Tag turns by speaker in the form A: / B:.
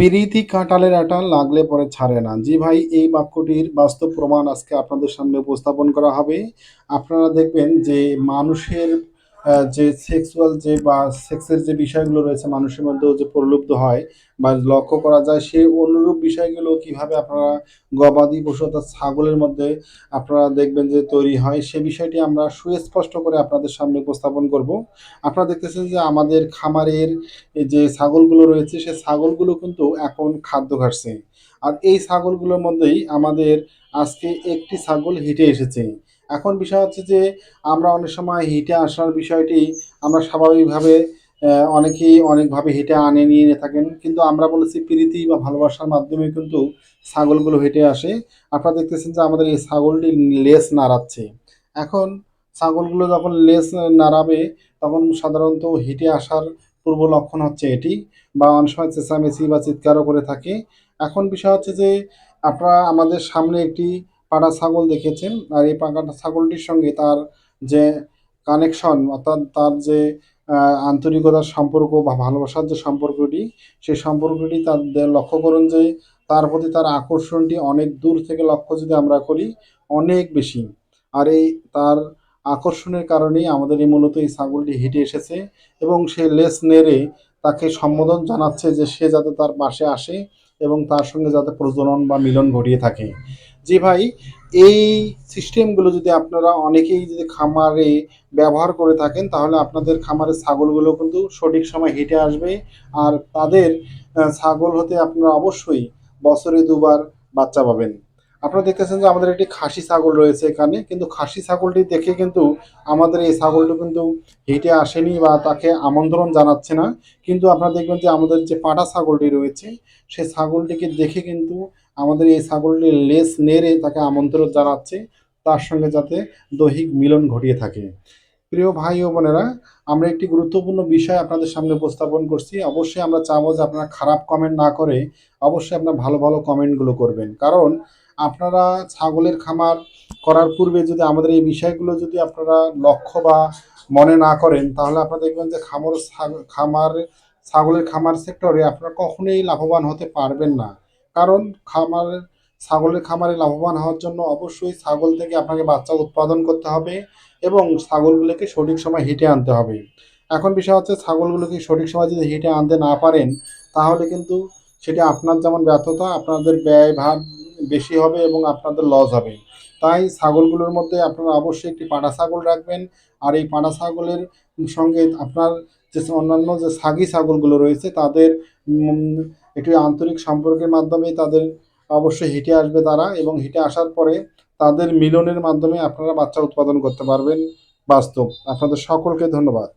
A: পিরিতি কাঁটালের আটা লাগলে পরে ছাড়ে না। জি ভাই, এই বাক্যটির বাস্তব প্রমাণ আজকে আপনাদের সামনে উপস্থাপন করা হবে। আপনারা দেখবেন যে মানুষের যে সেক্সুয়াল যে বা সেক্সের যে বিষয়গুলো রয়েছে মানুষের মধ্যেও যে প্রলুব্ধ হয় বা লক্ষ্য করা যায় সেই অনুরূপ বিষয়গুলো কীভাবে আপনারা গবাদি পশু অর্থাৎ ছাগলের মধ্যে আপনারা দেখবেন যে তৈরি হয়, সে বিষয়টি আমরা সুস্পষ্ট করে আপনাদের সামনে উপস্থাপন করব। আপনারা দেখতেছেন যে আমাদের খামারের যে ছাগলগুলো রয়েছে, সে ছাগলগুলো কিন্তু এখন খাদ্য খাচ্ছে আর এই ছাগলগুলোর মধ্যেই আমাদের আজকে একটি ছাগল হিটে এসেছে। এখন বিষয় হচ্ছে যে, আমরা অনেক সময় হিটে আসার বিষয়টি আমরা স্বাভাবিকভাবে অনেকেই অনেকভাবে হেঁটে আনে, নিয়ে নিয়ে থাকেন। কিন্তু আমরা বলেছি প্রীতি বা ভালোবাসার মাধ্যমে কিন্তু ছাগলগুলো হেঁটে আসে। আপনারা দেখতেছেন যে আমাদের এই ছাগলটি লেস নাড়াচ্ছে। এখন ছাগলগুলো যখন লেস নাড়াবে, তখন সাধারণত হেঁটে আসার পূর্ব লক্ষণ হচ্ছে এটি, বা অনেক সময় চেঁচামেচি বা চিৎকারও করে থাকে। এখন বিষয় হচ্ছে যে আপনারা আমাদের সামনে একটি পাড়া ছাগল দেখেছেন, আর এই পাড়া ছাগলটির সঙ্গে তার যে কানেকশন অর্থাৎ তার যে আন্তরিকতার সম্পর্ক বা ভালোবাসার যে সম্পর্কটি, সেই সম্পর্কটি তাদের লক্ষ্য করুন যে তার প্রতি তার আকর্ষণটি অনেক দূর থেকে লক্ষ্য যদি আমরা করি, অনেক বেশি। আর এই তার আকর্ষণের কারণেই আমাদের এই মূলত এই ছাগলটি হেঁটে এসেছে এবং সে লেস নেড়ে তাকে সম্বোধন জানাচ্ছে যে সে যাতে তার পাশে আসে। এবং তার সঙ্গে যাতে প্রজনন বা মিলন ঘটিয়ে থাকে। যে ভাই, এই সিস্টেমগুলো যদি আপনারা অনেকেই যদি খামারে ব্যবহার করে থাকেন, তাহলে আপনাদের খামারের ছাগলগুলো কিন্তু সঠিক সময় হেঁটে আসবে। আর তাদের ছাগল হতে আপনারা অবশ্যই বছরে দুবার বাচ্চা পাবেন। আপনারা দেখতেছেন যে আমাদের একটি খাসি ছাগল রয়েছে এখানে, কিন্তু খাসি ছাগলটি দেখে কিন্তু আমাদের এই ছাগলটি কিন্তু হেঁটে আসেনি বা তাকে আমন্ত্রণ জানাচ্ছে না। কিন্তু আপনারা দেখবেন যে আমাদের যে পাটা ছাগলটি রয়েছে সেই ছাগলটিকে দেখে কিন্তু আমাদের এই ছাগলটির লেস নেড়ে তাকে আমন্ত্রণ জানাচ্ছে, তার সঙ্গে যাতে দৈহিক মিলন ঘটিয়ে থাকে। প্রিয় ভাই ও বোনেরা, আমরা একটি গুরুত্বপূর্ণ বিষয় আপনাদের সামনে উপস্থাপন করছি। অবশ্যই আমরা চাবো যে আপনারা খারাপ কমেন্ট না করে অবশ্যই আপনার ভালো ভালো কমেন্টগুলো করবেন। কারণ আপনারা ছাগলের খামার করার পূর্বে যদি আমাদের এই বিষয়গুলো যদি আপনারা লক্ষ্য বা মনে না করেন, তাহলে আপনারা দেখবেন যে খামার খামার, ছাগলের খামার সেক্টরে আপনারা কখনোই লাভবান হতে পারবেন না। কারণ খামার ছাগলের খামারে লাভবান হওয়ার জন্য অবশ্যই ছাগল থেকে আপনাকে বাচ্চা উৎপাদন করতে হবে এবং ছাগলগুলোকে সঠিক সময় হিটে আনতে হবে। এখন বিষয় হচ্ছে ছাগলগুলোকে সঠিক সময় যদি হিটে আনতে না পারেন, তাহলে কিন্তু সেটা আপনার যেমন ব্যর্থতা, আপনাদের ব্যয় ভার বেশি হবে এবং আপনাদের লস হবে। তাই ছাগলগুলোর মধ্যে আপনারা অবশ্যই একটি পাটা ছাগল রাখবেন। আর এই পাটা ছাগলের সঙ্গে আপনার যে অন্যান্য যে সাগি ছাগলগুলো রয়েছে, তাদের একটি আন্তরিক সম্পর্কের মাধ্যমে তাদের অবশ্যই হিটে আসবে তারা এবং হিটে আসার পরে তাদের মিলনের মাধ্যমে আপনারা বাচ্চা উৎপাদন করতে পারবেন। বাস্তব। আপনাদের সকলকে ধন্যবাদ।